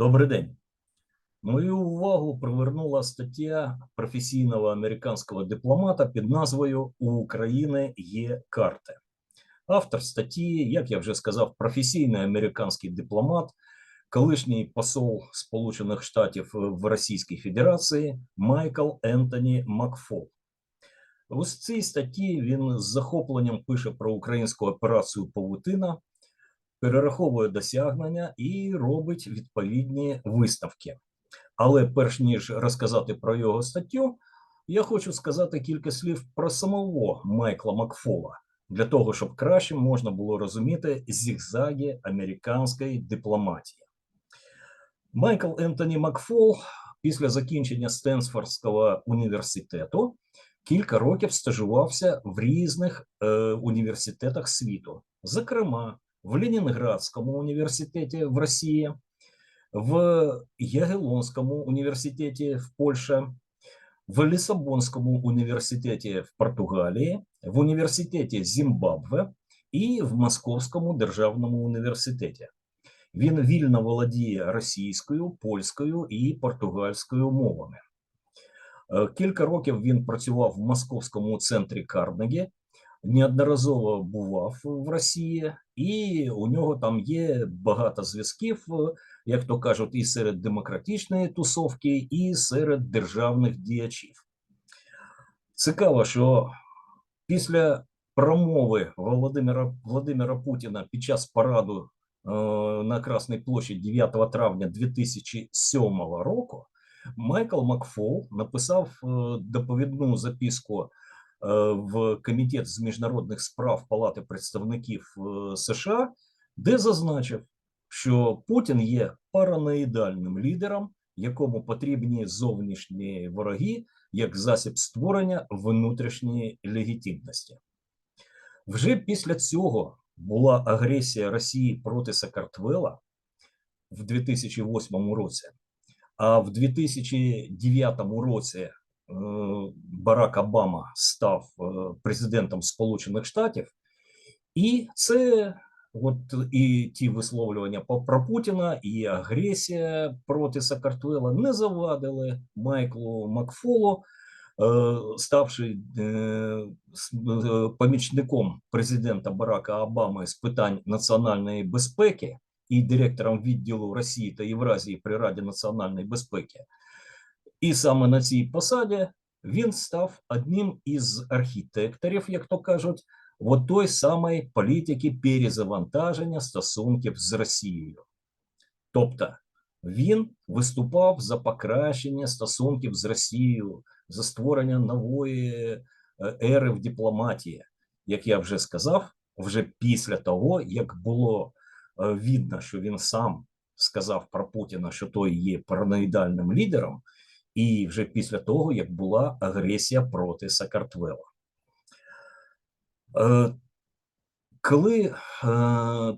Добрий день. Мою увагу привернула стаття професійного американського дипломата під назвою У України є карти. Автор статті, як я вже сказав, професійний американський дипломат, колишній посол Сполучених Штатів в Російській Федерації Майкл Ентоні Макфол. У цій статті він з захопленням пише про українську операцію Павутина, перераховує досягнення і робить відповідні виставки. Але перш ніж розказати про його статтю, я хочу сказати кілька слів про самого Майкла Макфола для того, щоб краще можна було розуміти зігзаги американської дипломатії. Майкл Ентоні Макфол після закінчення Стенсфордського університету кілька років стажувався в різних е, університетах світу, зокрема в Ленінградському університеті в Росії, в Ягелонському університеті в Польщі, в Лісабонському університеті в Португалії, в університеті Зімбабве і в Московському державному університеті. Він вільно володіє російською, польською і португальською мовами. Е, Кілька років він працював в Московському центрі Карнегі, неодноразово бував в Росії, і у нього там є багато зв'язків, е, як то кажуть, і серед демократичної тусовки, і серед державних діячів. Цікаво, що після промови Володимира Владимира Путіна під час параду е, на Красній площі 9 травня 2007 року Майкл Макфол написав е, доповідну записку в комітет з міжнародних справ Палати представників е, США, де зазначив, що Путін є параноїдальним лідером, якому потрібні зовнішні вороги як засіб створення внутрішньої легітимності. Вже після цього була агресія Росії проти Сакартвела в 2008 році. А в 2009 році Барак Обама став е, президентом Сполучених Штатів, і це от і ті висловлювання про Путіна, і агресія проти Сакартвела не завадили Майклу Макфолу, е, ставши е, е, помічником президента Барака Обами з питань національної безпеки і директором відділу Росії та Євразії при Раді національної безпеки. І саме на цій посаді він став одним із архітекторів, як то кажуть, от той самої політики перезавантаження стосунків з Росією. Тобто він виступав за покращення стосунків з Росією, за створення нової е, ери в дипломатії, як я вже сказав, вже після того, як було е, видно, що він сам сказав про Путіна, що той є параноїдальним лідером, і вже після того, як була агресія проти Сакартвела. Е, Коли е,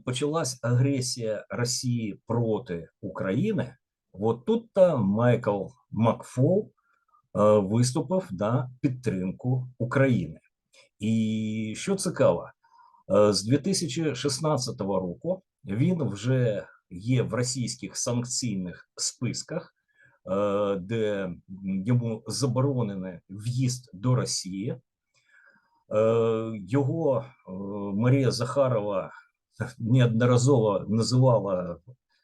почалась агресія Росії проти України, от тут та Майкл Макфол е, виступив на підтримку України. І що цікаво, з 2016 року він вже є в російських санкційних списках, де йому заборонений в'їзд до Росії. Е, Його е, Марія Захарова неодноразово називала,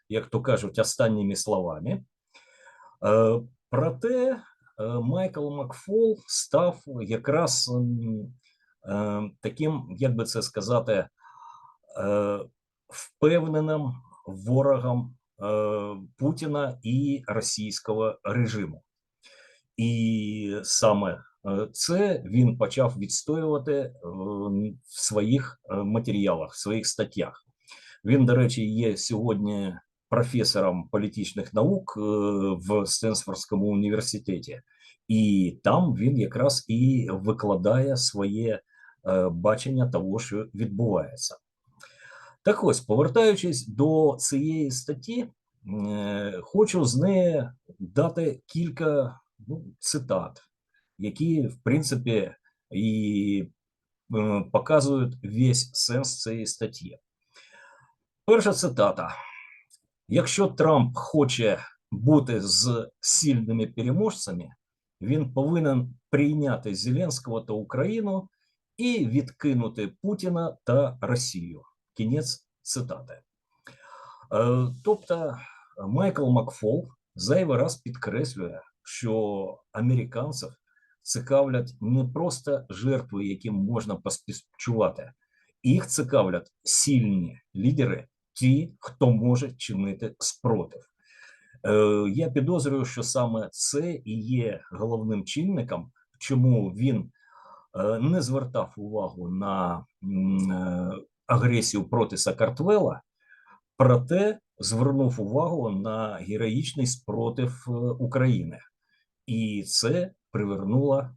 як то кажуть, останніми словами. Е, Проте е, Майкл Макфол став якраз е, таким, як би це сказати, е, впевненим ворогом е, Путіна і російського режиму. І саме е, це він почав відстоювати е, в своїх е, матеріалах, в своїх статтях. Він, до речі, є сьогодні професором політичних наук е, в Стенсфордському університеті, і там він якраз і викладає своє бачення того, що відбувається. Так ось, повертаючись до цієї статті, е, хочу з неї дати кілька ну, цитат, які, в принципі, і е, показують весь сенс цієї статті. Перша цитата. Якщо Трамп хоче бути з сильними переможцями, він повинен прийняти Зеленського та Україну і відкинути Путіна та Росію. Кінець цитати. Е, Тобто Майкл Макфол зайвий раз підкреслює, що американців цікавлять не просто жертви, яким можна поспівчувати, їх цікавлять сильні лідери, ті, хто може чинити спротив. Е, Я підозрюю, що саме це і є головним чинником, чому він е, не звертав увагу на е, агресію проти Сакартвела, проте звернув увагу на героїчний спротив е, України, і це привернуло е,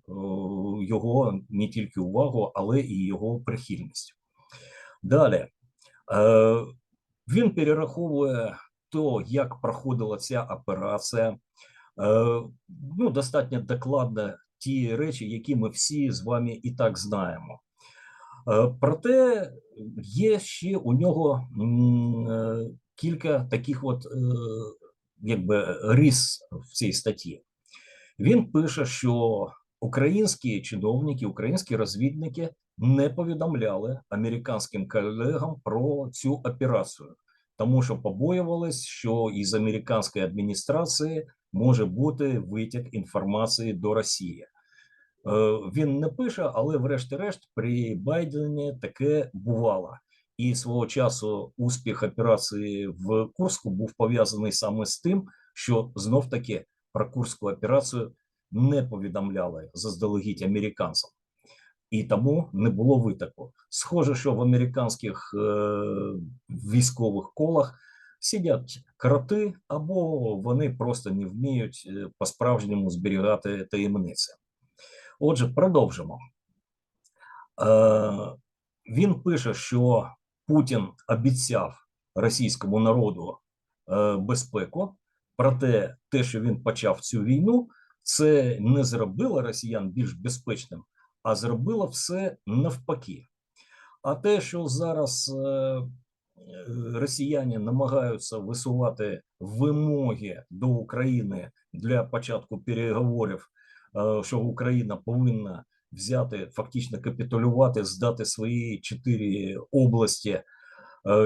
його не тільки увагу, але і його прихильність. Далі е, він перераховує то, як проходила ця операція. Ну, достатньо докладно ті речі, які ми всі з вами і так знаємо. Е, Проте є ще у нього е, кілька таких от е, якби рис в цій статті. Він пише, що українські чиновники, українські розвідники не повідомляли американським колегам про цю операцію, тому що побоювались, що із американської адміністрації може бути витік інформації до Росії. Е, Він не пише, але, врешті-решт, при Байдені таке бувало. І свого часу успіх операції в Курську був пов'язаний саме з тим, що знов таки про Курську операцію не повідомляли заздалегідь американцям, і тому не було витоку. Схоже, що в американських е, військових колах сидять кроти, або вони просто не вміють е, по-справжньому зберігати таємниці. Отже, продовжимо. Е, він пише, що Путін обіцяв російському народу е, безпеку, проте те, що він почав цю війну, це не зробило росіян більш безпечним, а зробило все навпаки. А те, що зараз е, росіяни намагаються висувати вимоги до України для початку переговорів, що Україна повинна взяти фактично капітулювати, здати свої чотири області, е,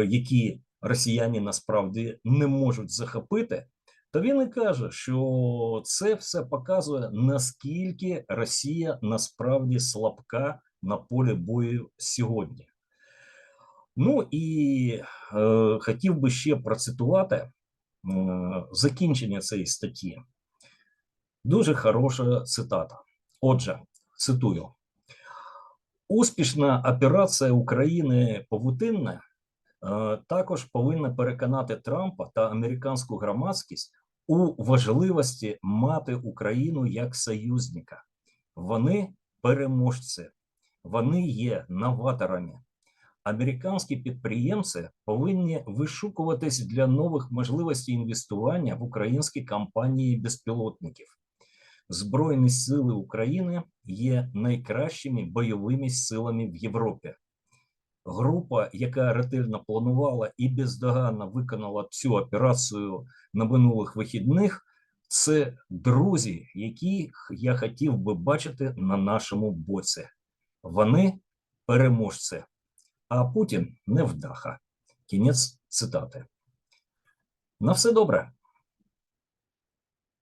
які росіяни насправді не можуть захопити. То він і каже, що це все показує наскільки Росія насправді слабка на полі бою сьогодні. Ну і е, хотів би ще процитувати е, закінчення цієї статті. Дуже хороша цитата. Отже, цитую: успішна операція України Павутинне е, також повинна переконати Трампа та американську громадськість у важливості мати Україну як союзника. Вони переможці, вони є новаторами. Американські підприємці повинні вишукуватись для нових можливостей інвестування в українські компанії безпілотників. Збройні сили України є найкращими бойовими силами в Європі. Група, яка ретельно планувала і бездоганно виконала цю операцію на минулих вихідних, це друзі, яких я хотів би бачити на нашому боці. Вони переможці, а Путін невдаха. Кінець цитати. На все добре.